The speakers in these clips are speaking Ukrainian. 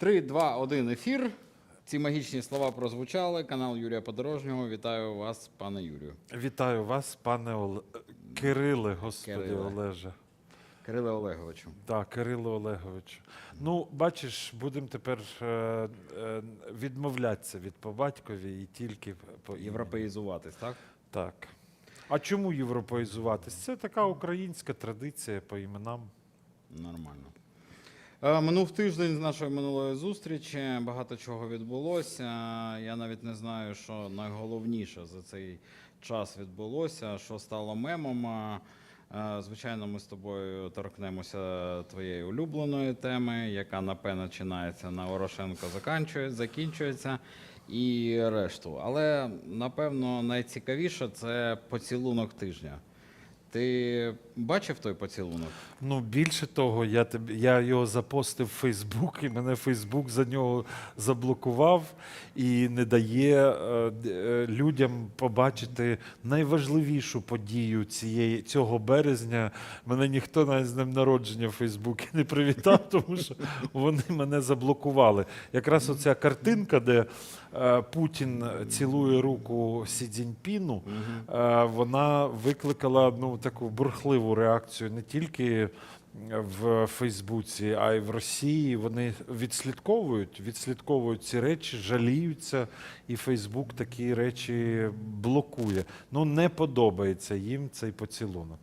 3, 2, 1, ефір. Ці магічні слова прозвучали. Канал Юрія Подорожнього. Вітаю вас, пане Юрію. Вітаю вас, пане Оле... Кириле, господи Кириле. Олеже. Кириле Олеговичу. Так, Кирило Олеговичу. Ну, бачиш, будемо тепер е, е, відмовлятися від по батькові і тільки по імені. Європеїзуватись, так? Так. А чому європеїзуватись? Це така українська традиція по іменам. Нормально. Е, Минув тиждень з нашої минулої зустрічі. Багато чого відбулося. Я навіть не знаю, що найголовніше за цей час відбулося, що стало мемом. Е, Звичайно, ми з тобою торкнемося твоєї улюбленої теми, яка напевно починається на Орошенко, закінчується і решту. Але напевно найцікавіше це поцілунок тижня. Ти бачив той поцілунок? Ну, більше того, я, теб... я його запостив в Фейсбук, і мене Фейсбук за нього заблокував і не дає е, е, людям побачити найважливішу подію цієї, цього березня. Мене ніхто навіть з днем народження в Фейсбуці не привітав, тому що вони мене заблокували. Якраз оця картинка, де е, Путін цілує руку Сі Цзіньпіну, е, вона викликала ну, таку бурхливу реакцію не тільки в Фейсбуці, а й в Росії. Вони відслідковують, відслідковують ці речі, жаліються, і Фейсбук такі речі блокує. Ну, не подобається їм цей поцілунок.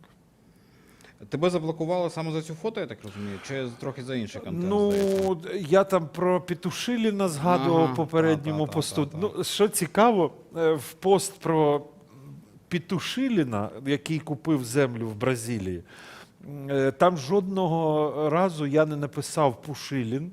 Тебе заблокували саме за цю фото, я так розумію, чи трохи за інший контент? Ну, здається? я там про Петушиліна згадував Ага, в попередньому та-та-та-та-та. Ну, що цікаво, е, в пост про Петушиліна, який купив землю в Бразилії, е, там жодного разу я не написав Пушилін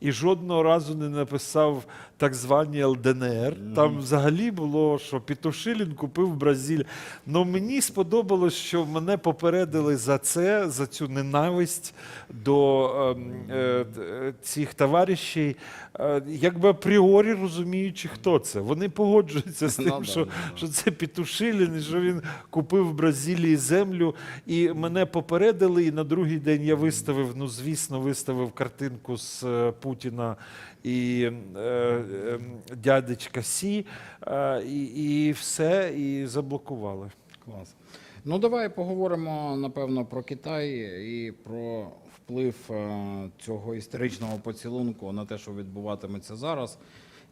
і жодного разу не написав так звані ЛДНР. Там взагалі було, що Петушилін купив в Бразилії. Ну мені сподобалось, що мене попередили за це, за цю ненависть до ем, е, е, цих товаришів, е, якби апріорі розуміючи, хто це. Вони погоджуються з Ну, тим, що, що це Петушилін, і що він купив в Бразилії землю. І мене попередили, і на другий день я виставив, ну звісно, виставив картинку з е, Путіна і е, е, дядечка Сі, е, і, і все, і заблокували. Клас. Ну, давай поговоримо, напевно, про Китай і про вплив е, цього історичного поцілунку на те, що відбуватиметься зараз.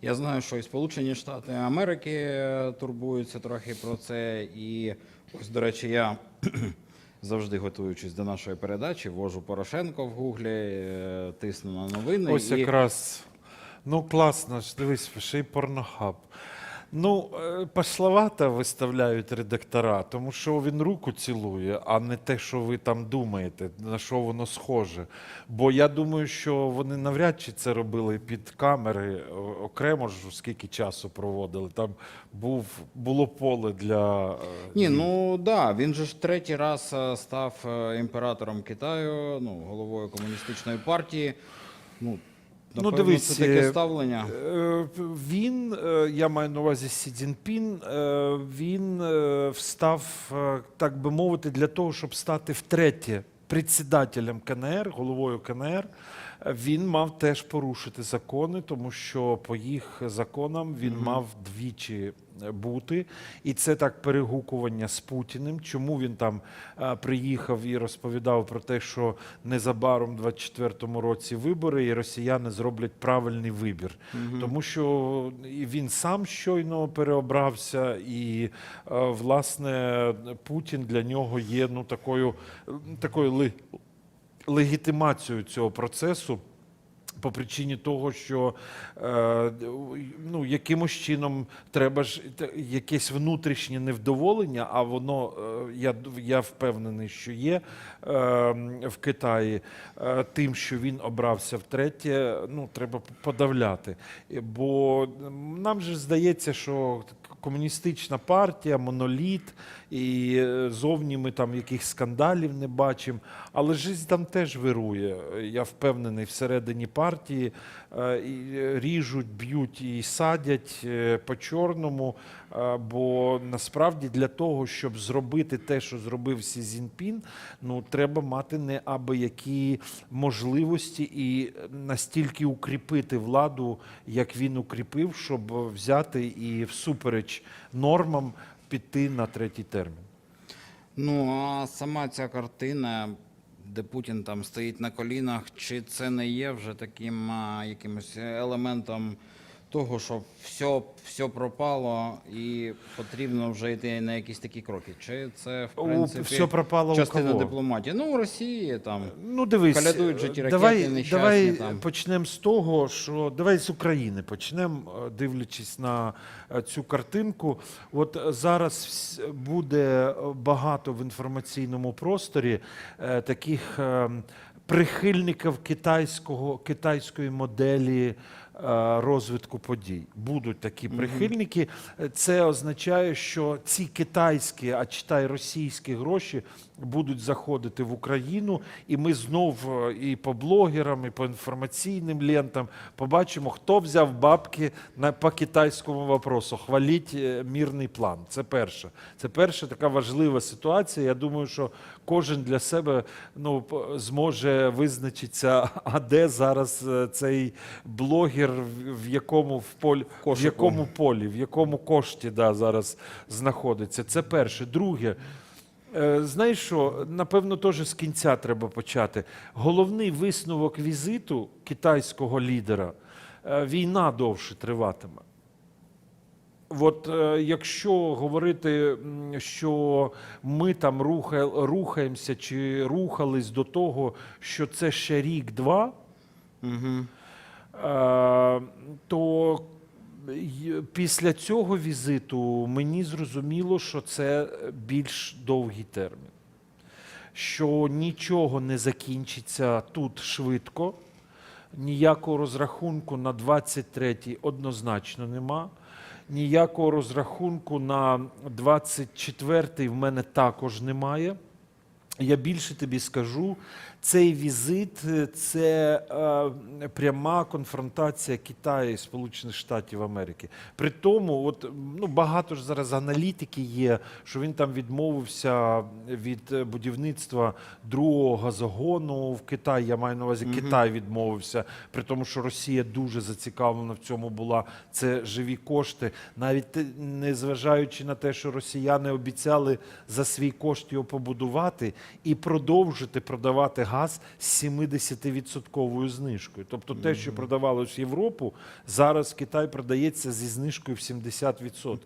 Я знаю, що і Сполучені Штати Америки турбуються трохи про це. І ось, до речі, я завжди готуючись до нашої передачі, ввожу Порошенко в гуглі, тисну на новини. Ось і... якраз. Ну, класно, ж, дивись, ще й порнохаб. Ну, е, пошловато виставляють редактора, тому що він руку цілує, а не те, що ви там думаєте, на що воно схоже. Бо я думаю, що вони навряд чи це робили під камери окремо ж скільки часу проводили. Там був, було поле для. е, Ні, ну да, він же ж третій раз е, став імператором Китаю, ну, головою комуністичної партії. Ну, Ну, напевно, дивись, це таке е, ставлення. Е, Він, е, я маю на увазі Сі Цзіньпін, він встав, так би мовити, для того, щоб стати втретє председателем КНР, головою КНР. Він мав теж порушити закони, тому що по їх законам він мав двічі бути. І це так перегукування з Путіним. Чому він там е, приїхав і розповідав про те, що незабаром в 24-му році вибори, і росіяни зроблять правильний вибір. Тому що він сам щойно переобрався, і е, власне Путін для нього є ну такою, такою ли, легітимацією цього процесу. По причині того, що е, ну, якимось чином треба ж якесь внутрішнє невдоволення, а воно, е, я, я впевнений, що є е, в Китаї, е, тим, що він обрався втретє, ну, треба подавляти. Бо нам же здається, що комуністична партія, моноліт, і е, зовні ми там якихось скандалів не бачимо. Але життя там теж вирує. Я впевнений, всередині партії ріжуть, б'ють і садять е, по чорному. е, Бо насправді для того, щоб зробити те, що зробив Сі Цзіньпін, ну треба мати неабиякі можливості і настільки укріпити владу, як він укріпив, щоб взяти і всупереч нормам піти на третій термін. Ну а сама ця картина, де Путін там стоїть на колінах, чи це не є вже таким якимось елементом того, що все, все пропало і потрібно вже йти на якісь такі кроки? Чи це в принципі все пропало у частина кого? дипломатії? Ну, у Росії там. Ну, дивись, Колядують же ті е, ракети давай, нещасні давай там. почнемо з того, що давай з України почнемо, е, дивлячись на е, цю картинку. От зараз буде багато в інформаційному просторі таких е, прихильників китайського, китайської моделі розвитку подій. Будуть такі прихильники. Е, Це означає, що ці китайські, а читай російські гроші будуть заходити в Україну, і ми знов е, і по блогерам, і по інформаційним лентам побачимо, хто взяв бабки на по китайському вопросу. Хваліть е, мірний план. Це перше. Це перша така важлива ситуація. Я думаю, що кожен для себе ну, зможе визначитися, а де зараз е, цей блогер, в- якому в полі в якому полі, в якому кошті да, зараз знаходиться. Це перше. Друге. Е, Знаєш що, напевно, теж з кінця треба почати. Головний висновок візиту китайського лідера е, війна довше триватиме. От е, якщо говорити, що ми там рухаємося чи рухались до того, що це ще рік-два, Угу. Е, то після цього візиту мені зрозуміло, що це більш довгий термін, що нічого не закінчиться тут швидко, ніякого розрахунку на 23-й однозначно нема. Ніякого розрахунку на 24-й в мене також немає. Я більше тобі скажу, цей візит е, це е, пряма конфронтація Китаю і Сполучених Штатів Америки. При тому, от ну багато ж зараз аналітики є, що він там відмовився від е, будівництва другого газогону в Китаї. Я маю на увазі, Китай відмовився, при тому, що Росія дуже зацікавлена в цьому була. Це живі кошти, навіть те- не зважаючи на те, що росіяни обіцяли за свій кошт його побудувати і продовжити продавати газ з 70% знижкою. Тобто те, що продавалось в Європу, зараз Китай продається зі знижкою в 70%.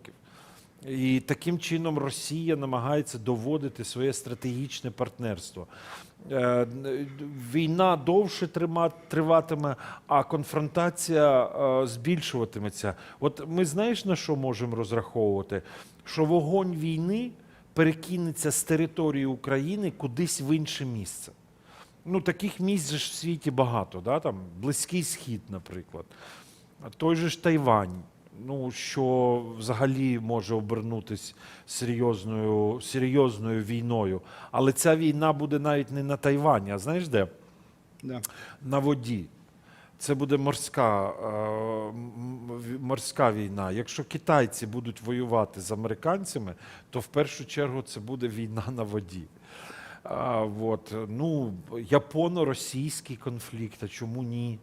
І таким чином Росія намагається доводити своє стратегічне партнерство. Е, Війна довше триватиме, а конфронтація е, збільшуватиметься. От ми знаєш на що можемо розраховувати? Що вогонь війни перекинеться з території України кудись в інше місце. Ну, таких місць же ж в світі багато, да? там Близький Схід, наприклад, той же ж Тайвань, ну, що взагалі може обернутися серйозною, серйозною війною. Але ця війна буде навіть не на Тайвані, а знаєш де? Да. на воді. Це буде морська, е, морська війна. Якщо китайці будуть воювати з американцями, то в першу чергу це буде війна на воді. А, от, ну, японо-російський конфлікт, а чому ні?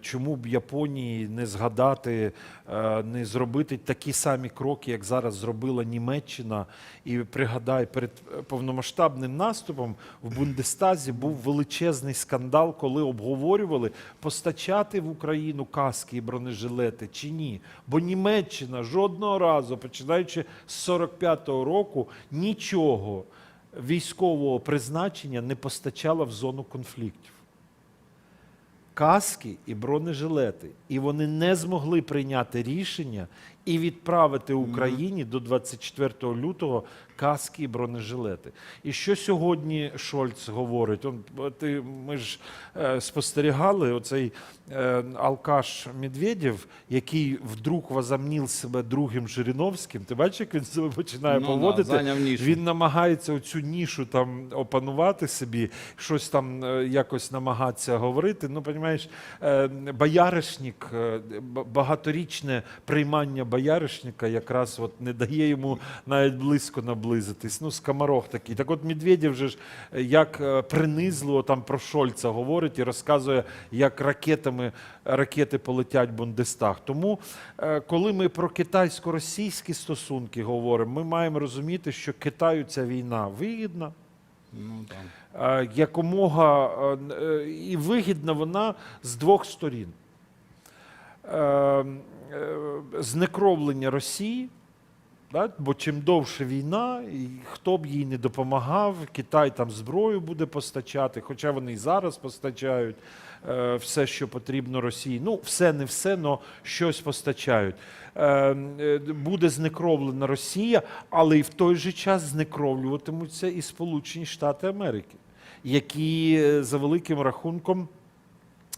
Чому б Японії не згадати, е, не зробити такі самі кроки, як зараз зробила Німеччина? І пригадай, перед повномасштабним наступом в Бундестазі був величезний скандал, коли обговорювали постачати в Україну каски і бронежилети чи ні. Бо Німеччина жодного разу, починаючи з 45-го року, нічого військового призначення не постачала в зону конфліктів каски і бронежилети. І вони не змогли прийняти рішення і відправити Україні до 24 лютого каски і бронежилети. І що сьогодні Шольц говорить? Он, ти, ми ж е, спостерігали оцей е, алкаш Медведєв, який вдруг возомнив себе другим Жириновським. Ти бачиш, як він себе починає Ну поводити? нішу. Він намагається оцю нішу там опанувати собі, щось там е, якось намагатися говорити. Ну, розумієш, бояришник, е, багаторічне приймання бояришника якраз от не дає йому навіть близько наблизитись. Ну, скоморох такий. Так от Медведєв же ж е, як е, принизливо там про Шольца говорить і розказує, як ракетами ракети полетять в Бундестаг. Тому, е, коли ми про китайсько-російські стосунки говоримо, ми маємо розуміти, що Китаю ця війна вигідна. Ну, там. Якомога і вигідна вона з двох сторін. Е, е, Знекровлення Росії, бо чим довше війна, і хто б їй не допомагав, Китай там зброю буде постачати, хоча вони і зараз постачають е, все, що потрібно Росії. Ну, все не все, але щось постачають. Е, е, Буде знекровлена Росія, але і в той же час знекровлюватимуться і Сполучені Штати Америки, які за великим рахунком.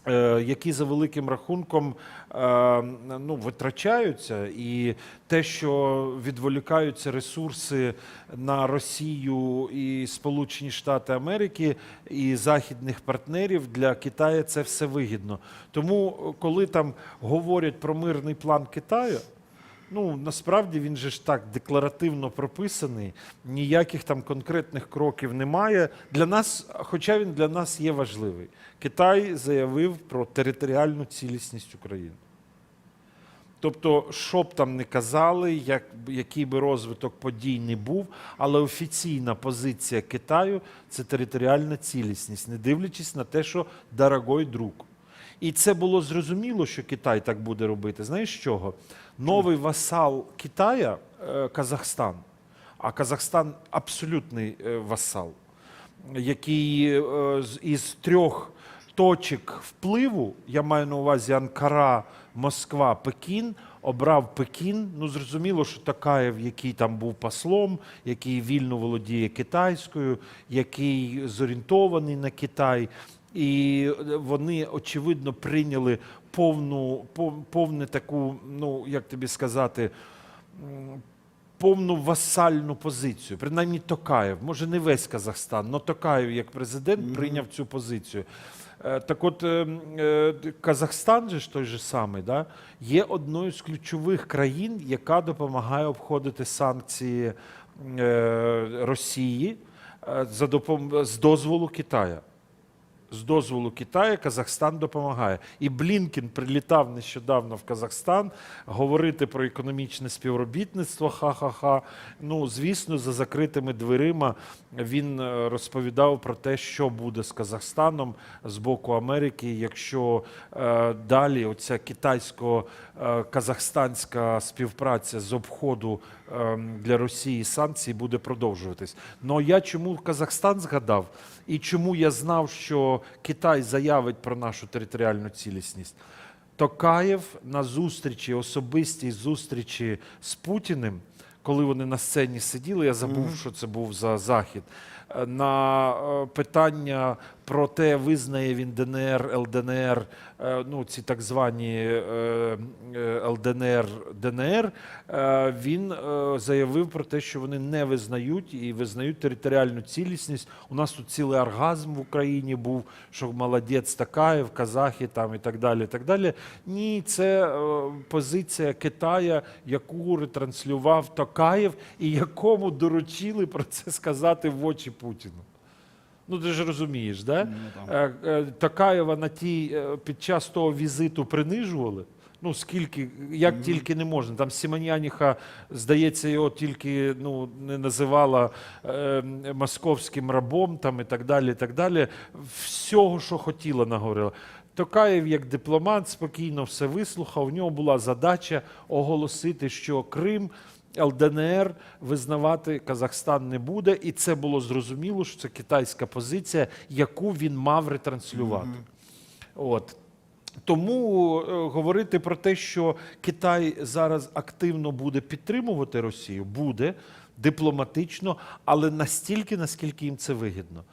Е, Які за великим рахунком е, ну, витрачаються, і те, що відволікаються ресурси на Росію і Сполучені Штати Америки і західних партнерів для Китаю це все вигідно. Тому, е, коли там говорять про мирний план Китаю, Ну, насправді він же ж так декларативно прописаний, ніяких там конкретних кроків немає. Для нас, хоча він для нас є важливий. Китай заявив про територіальну цілісність України. Тобто, що б там не казали, як, який би розвиток подій не був, але офіційна позиція Китаю це територіальна цілісність, не дивлячись на те, що дорогой друг. І це було зрозуміло, що Китай так буде робити. Знаєш чого? Новий васал Китая е, Казахстан, а Казахстан абсолютний е, васал, який е, із трьох точок впливу, я маю на увазі Анкара, Москва, Пекін, обрав Пекін. Ну, зрозуміло, що Такаєв, який там був послом, який вільно володіє китайською, який зорієнтований на Китай. І е, вони, очевидно, прийняли повну, пов- повне таку, ну як тобі сказати, повну васальну позицію. Принаймні Токаєв, може не весь Казахстан, але Токаєв як президент прийняв цю позицію. Е, Так от е, Казахстан же ж той же самий, да, є одною з ключових країн, яка допомагає обходити санкції Росії за допом- з дозволу Китаю з дозволу Китаю Казахстан допомагає. І Блінкін прилітав нещодавно в Казахстан говорити про економічне співробітництво. Ха-ха-ха. Ну, звісно, за закритими дверима він е, розповідав про те, що буде з Казахстаном з боку Америки, якщо е, далі оця китайсько-казахстанська співпраця з обходу е, для Росії санкцій буде продовжуватись. Ну я чому Казахстан згадав і чому я знав, що Китай заявить про нашу територіальну цілісність? Токаєв на зустрічі, особистій зустрічі з Путіним, коли вони на сцені сиділи, я забув, що це був за захід. На е, питання про те, визнає він ДНР, ЛДНР, е, ну ці так звані е, ЛДНР, ДНР, він заявив про те, що вони не визнають і визнають територіальну цілісність. У нас тут цілий оргазм в Україні був, що молодець Такаєв, казахи там і так далі. І так далі. Ні, це позиція Китая, яку ретранслював Токаєв, і якому доручили про це сказати в очі Путіну. Ну, ти ж розумієш, да? Ну, там. Е, е, Токаєва на тій, е, під час того візиту принижували. Ну, скільки, як тільки не можна. Там Сімоняніха, здається, його тільки ну, не називала е, московським рабом там, і так далі. і так далі. Всього, що хотіла, наговорила. Токаєв, як дипломат, спокійно все вислухав. У нього була задача оголосити, що Крим. ЛДНР визнавати Казахстан не буде, і це було зрозуміло, що це китайська позиція, яку він мав ретранслювати. От. Тому е, говорити про те, що Китай зараз активно буде підтримувати Росію, буде дипломатично, але настільки, наскільки їм це вигідно.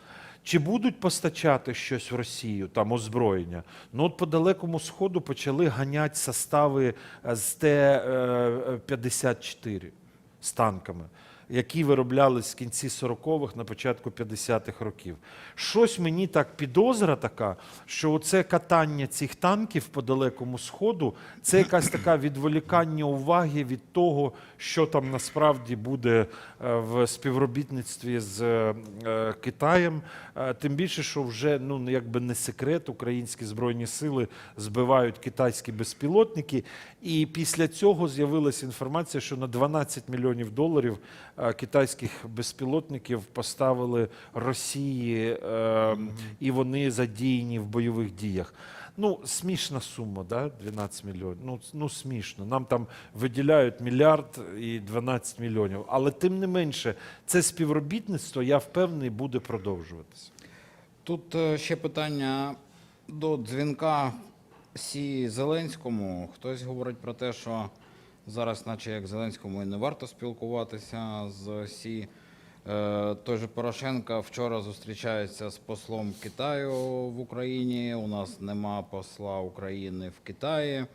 Чи будуть постачати щось в Росію, там озброєння? Ну от по далекому сходу почали ганяти состави е, з Т-54 з танками, які вироблялись з кінці 40-х на початку 50-х років. Щось мені так підозра така, що оце катання цих танків по далекому сходу це якась така відволікання уваги від того, що там насправді буде е, в співробітництві з е, Китаєм. Е, Тим більше, що вже ну якби не секрет, українські збройні сили збивають китайські безпілотники. І після цього з'явилася інформація, що на 12 мільйонів доларів китайських безпілотників поставили Росії, е, і вони задіяні в бойових діях. Ну, смішна сума, да? 12 мільйонів. Ну, ну смішно. Нам там виділяють мільярд і 12 мільйонів. Але тим не менше, це співробітництво, я впевнений, буде продовжуватися. Тут е, ще питання до дзвінка Сі Зеленському. Хтось говорить про те, що зараз, наче як Зеленському, і не варто спілкуватися з Сі. Е, Той же Порошенко вчора зустрічається з послом Китаю в Україні. У нас нема посла України в Китаї.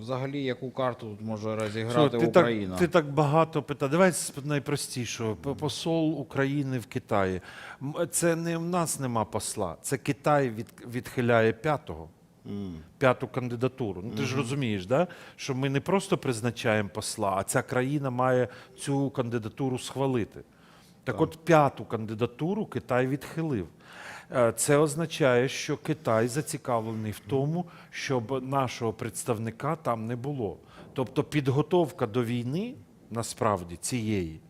Взагалі, яку карту тут може розіграти ти, Україна? Так, ти так багато питав. Давай з найпростішого. Посол України в Китаї. Це не в нас нема посла. Це Китай від, відхиляє п'ятого. П'яту кандидатуру. Ну ти ж розумієш, да? що ми не просто призначаємо посла, а ця країна має цю кандидатуру схвалити. Так, от п'яту кандидатуру Китай відхилив. Е, Це означає, що Китай зацікавлений в тому, щоб нашого представника там не було. Тобто підготовка до війни насправді цієї.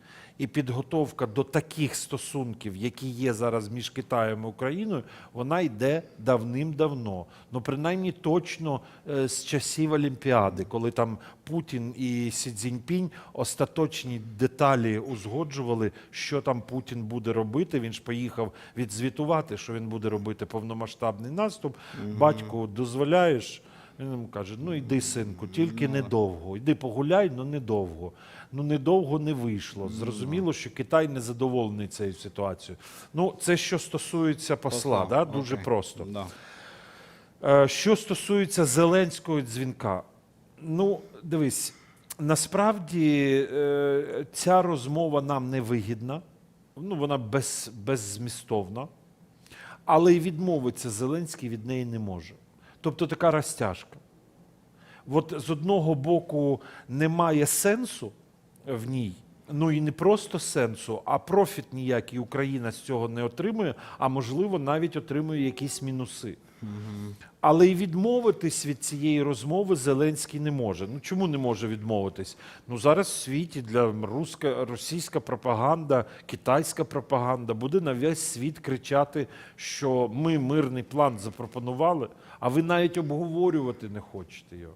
І підготовка до таких стосунків, які є зараз між Китаєм і Україною, вона йде давним-давно. Ну, принаймні точно е, з часів Олімпіади, коли там Путін і Сі Цзіньпінь остаточні деталі узгоджували, що там Путін буде робити. Він ж поїхав відзвітувати, що він буде робити повномасштабний наступ. Батьку, дозволяєш? Він йому каже: ну йди, синку, тільки недовго. Йди погуляй, але недовго. Ну недовго не вийшло. Зрозуміло, що Китай не задоволений цією ситуацією. Ну, це що стосується посла, да? дуже Окей. просто. Да. Е, Що стосується Зеленського дзвінка, ну дивись, насправді е, ця розмова нам не вигідна, ну вона без, беззмістовна, але й відмовитися Зеленський від неї не може. Тобто така розтяжка. От з одного боку немає сенсу в ній. Ну і не просто сенсу, а профіт ніякий Україна з цього не отримує, а можливо навіть отримує якісь мінуси. Але й відмовитись від цієї розмови Зеленський не може. Ну чому не може відмовитись? Ну зараз в світі для руска, російська пропаганда, китайська пропаганда буде на весь світ кричати, що ми мирний план запропонували, а ви навіть обговорювати не хочете його.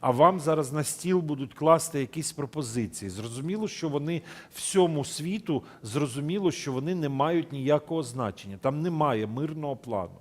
А вам зараз на стіл будуть класти якісь пропозиції. Зрозуміло, що вони всьому світу зрозуміло, що вони не мають ніякого значення. Там немає мирного плану.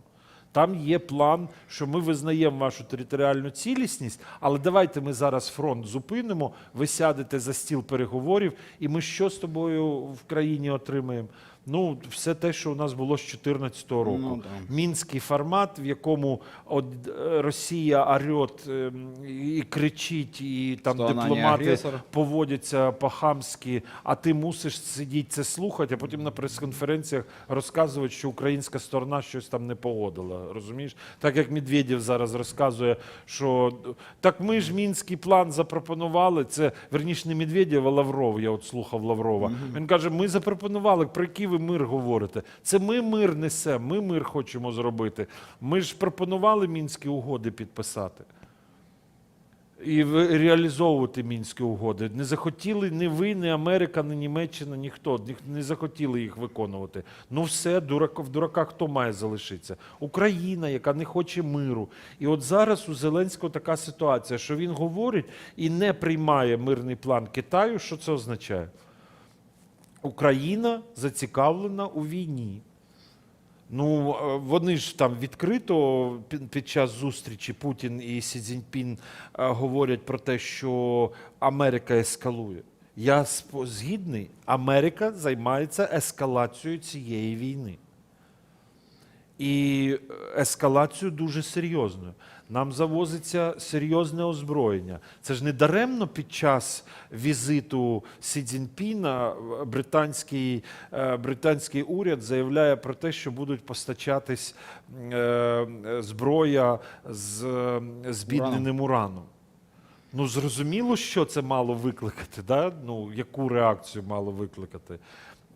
Там є план, що ми визнаємо вашу територіальну цілісність, але давайте ми зараз фронт зупинимо, ви сядете за стіл переговорів, і ми що з тобою в країні отримаємо? Ну, все те, що у нас було з 2014 року. Ну, да. Мінський формат, в якому от е, Росія орет ем, і кричить, і там Що дипломати поводяться по-хамськи, а ти мусиш сидіти це слухати, а потім на прес-конференціях розказувати, що українська сторона щось там не погодила. Розумієш? Так як Медведєв зараз розказує, що так ми ж мінський план запропонували. Це верніше не Медведєв, а Лавров. Я от слухав Лаврова. Він каже: ми запропонували, про який ви мир говорите? Це ми мир несемо, ми мир хочемо зробити. Ми ж пропонували мінські угоди підписати і реалізовувати мінські угоди. Не захотіли ні ви, ні Америка, ні Німеччина, ніхто не захотіли їх виконувати. Ну все, дурак, в дураках хто має залишитися? Україна, яка не хоче миру. І от зараз у Зеленського така ситуація, що він говорить і не приймає мирний план Китаю. Що це означає? Україна зацікавлена у війні. Ну, е, вони ж там відкрито під час зустрічі Путін і Сі Цзіньпін е, говорять про те, що Америка ескалує. Я згідний, Америка займається ескалацією цієї війни. І ескалацію дуже серйозною. Нам завозиться серйозне озброєння. Це ж не даремно під час візиту Сі Цзіньпіна е, британський, е, британський уряд заявляє про те, що будуть постачатись е, зброя з збідненим ураном. Ну, зрозуміло, що це мало викликати, да? ну, яку реакцію мало викликати.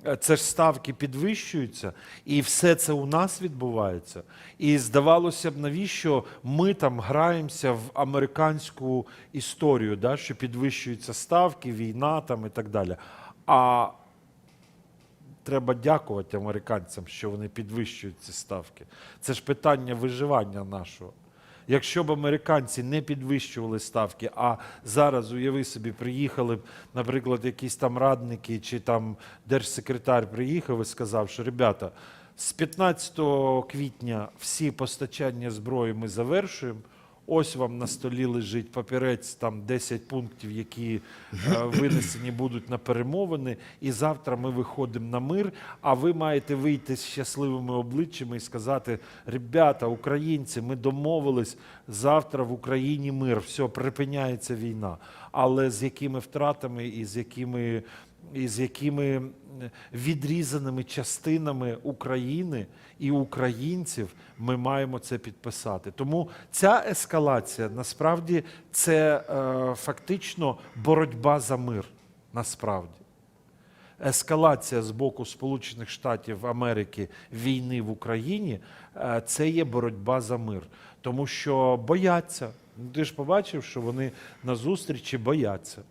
Е, Це ж ставки підвищуються, і все це у нас відбувається. І здавалося б, навіщо ми там граємося в американську історію, да? що підвищуються ставки, війна там і так далі. А треба дякувати американцям, що вони підвищують ці ставки. Це ж питання виживання нашого. Якщо б американці не підвищували ставки, а зараз, уяви собі, приїхали б, наприклад, якісь там радники чи там держсекретар приїхав і сказав, що ребята, з 15 квітня всі постачання зброї ми завершуємо. Ось вам на столі лежить папірець, там 10 пунктів, які е, винесені будуть на перемовини. І завтра ми виходимо на мир. А ви маєте вийти з щасливими обличчями і сказати: ребята, українці, ми домовились завтра в Україні мир, все, припиняється війна. Але з якими втратами і з якими з якими відрізаними частинами України і українців ми маємо це підписати. Тому ця ескалація насправді це е, фактично боротьба за мир. Насправді. Ескалація з боку Сполучених Штатів Америки війни в Україні е, це є боротьба за мир, тому що бояться. Ти ж побачив, що вони на зустрічі бояться.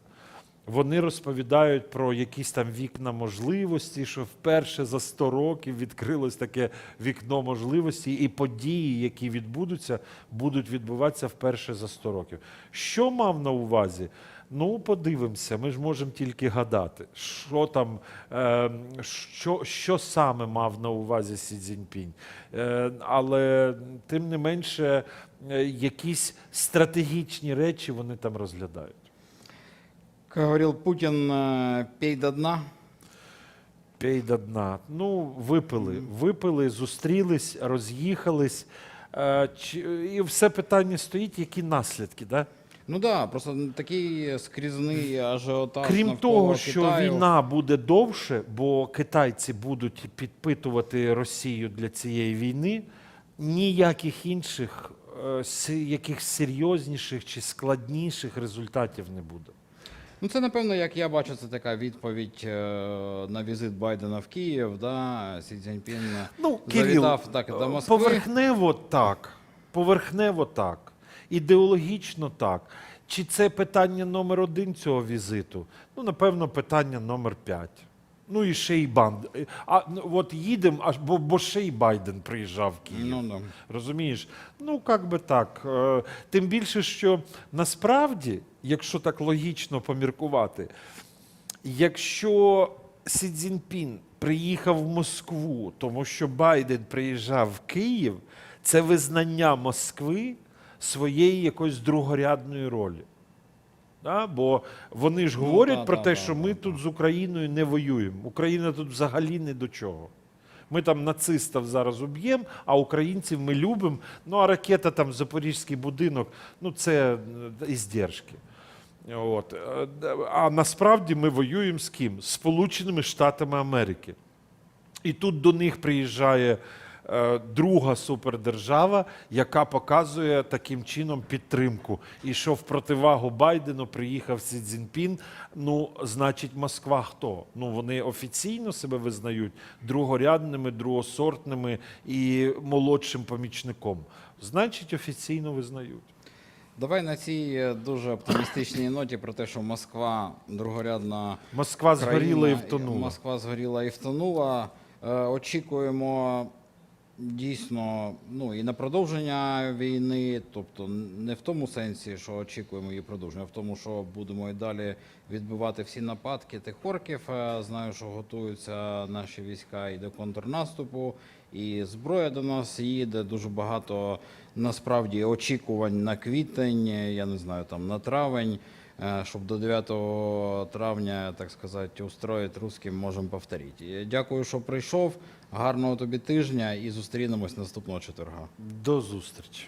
Вони розповідають про якісь там вікна можливості, що вперше за 100 років відкрилось таке вікно можливості, і події, які відбудуться, будуть відбуватися вперше за 100 років. Що мав на увазі? Ну, подивимося, ми ж можемо тільки гадати, що там, е, що, що саме мав на увазі Сі Цзіньпінь. Е, але тим не менше, е, якісь стратегічні речі вони там розглядають. Как говорил Путин, э, пей до дна. Пей до дна. Ну, випили, випили, зустрілись, роз'їхались. Е, І все питання стоїть, які наслідки. Да? Ну да, просто такий скрізний ажіотаж. Крім того, що Китаю. війна буде довше, бо китайці будуть підпитувати Росію для цієї війни, ніяких інших, е, се- яких серйозніших чи складніших результатів не буде. Ну, це напевно, як я бачу, це така відповідь е, на візит Байдена в Київ. Да? Сі Цзіньпін Ну, Кирил, завітав так до Москви. поверхнево так. Поверхнево так. Ідеологічно так. Чи це питання номер один цього візиту? Ну, напевно, питання номер п'ять. Ну і ще й банд. А ну, от їдемо, аж бо, бо ще й Байден приїжджав в Київ. Ну, да. Розумієш? Ну, як би так. Е, Тим більше, що насправді, якщо так логічно поміркувати, якщо Сі Цзіньпін приїхав в Москву, тому що Байден приїжджав в Київ, це визнання Москви своєї якоїсь другорядної ролі. Да? Бо вони ж Ну, говорять та, про та, те, та, що та, ми та. тут з Україною не воюємо. Україна тут взагалі не до чого. Ми там нацистів зараз уб'ємо, а українців ми любимо. Ну а ракета там в Запорізький будинок, ну це е, іздержки. От. Е, А насправді ми воюємо з ким? З Сполученими Штатами Америки. І тут до них приїжджає друга супердержава, яка показує таким чином підтримку. І що в противагу Байдену приїхав Сі Цзіньпін, ну, значить, Москва хто? Ну, вони офіційно себе визнають другорядними, другосортними і молодшим помічником. Значить, офіційно визнають. Давай на цій е, дуже оптимістичній ноті про те, що Москва другорядна Москва згоріла і втонула. Москва згоріла і втонула. Е, Очікуємо дійсно ну, і на продовження війни, тобто не в тому сенсі, що очікуємо її продовження, а в тому, що будемо і далі відбивати всі нападки тих орків. Е, Знаю, що готуються наші війська і до контрнаступу, і зброя до нас їде. Дуже багато насправді очікувань на квітень, я не знаю, там на травень. Е, Щоб до 9 травня, так сказати, устроїти русським можемо повторити. Дякую, що прийшов. Гарного тобі тижня і зустрінемось наступного четверга. До зустрічі.